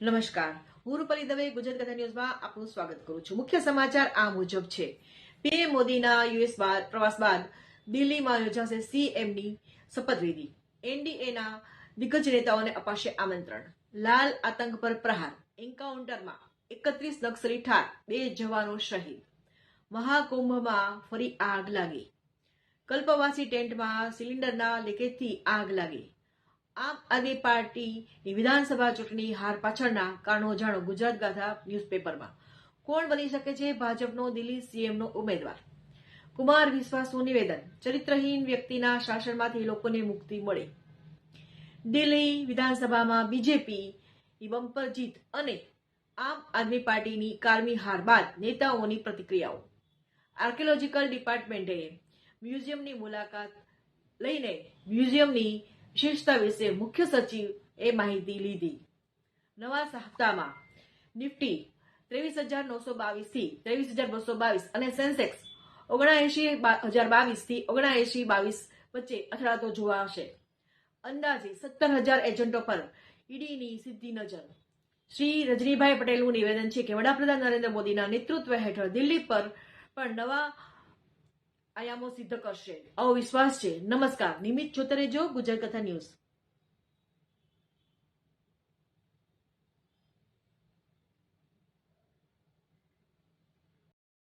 નમસ્કાર. હું રૂપાલી દવે, ગુજરાત કથા ન્યૂઝમાં આપનું સ્વાગત કરું છું. મુખ્ય સમાચાર આ મુજબ છે. પીએમ મોદીના યુએસ બાદ, પ્રવાસ બાદ દિલ્હીમાં યોજાશે સીએમની શપથવિધિ એનડીએના દિગ્ગજ નેતાઓને અપાશે આમંત્રણ. લાલ આતંક પર પ્રહાર. એન્કાઉન્ટરમાં એકત્રીસ નક્સલી ઠાર, બે જવાનો શહીદ. મહાકુંભમાં ફરી આગ લાગી. કલ્પવાસી ટેન્ટમાં સિલિન્ડરના લીકેજથી આગ લાગી. આમ આદમી પાર્ટીની વિધાનસભા ચૂંટણી હાર પાછળના કારણો જાણો ગુજરાત ગાથા ન્યૂઝપેપરમાં. કોણ બની શકે છે ભાજપનો દિલ્હી સીએમનો ઉમેદવાર? કુમાર વિશ્વાસનું નિવેદન. ચરિત્રહીન વ્યક્તિના શાસનમાંથી લોકોને મુક્તિ મળે. દિલ્હી વિધાનસભામાં બીજેપી બમ્પર જીત અને આમ આદમી પાર્ટીની કારમી હાર બાદ નેતાઓની પ્રતિક્રિયાઓ. આર્કિયોલોજીકલ ડિપાર્ટમેન્ટે મ્યુઝિયમની મુલાકાત લઈને મ્યુઝિયમની વિશેષતા વિશે મુખ્ય સચિવ એ માહિતી લીધી. નવા હપ્તામાં નિફ્ટી ત્રેવીસ હજાર નવસો બાવીસથી ત્રેવીસ હજાર બસો બાવીસ અને સેન્સેક્સ ઓગણએંશી હજાર બાવીસથી ઓગણએંશી બાવીસ વચ્ચે અથડાતો જોવાશે અંદાજે સત્તર હજાર એજન્ટો પર ઈડીની સીધી નજર. શ્રી રજનીભાઈ પટેલનું નિવેદન છે કે વડાપ્રધાન નરેન્દ્ર મોદીના નેતૃત્વ હેઠળ દિલ્હી પર પણ નવા આયામો સિદ્ધ કરશે આવો વિશ્વાસ છે. નમસ્કાર. નિમિત જોતા રહેજો ગુજરાત કથા ન્યૂઝ.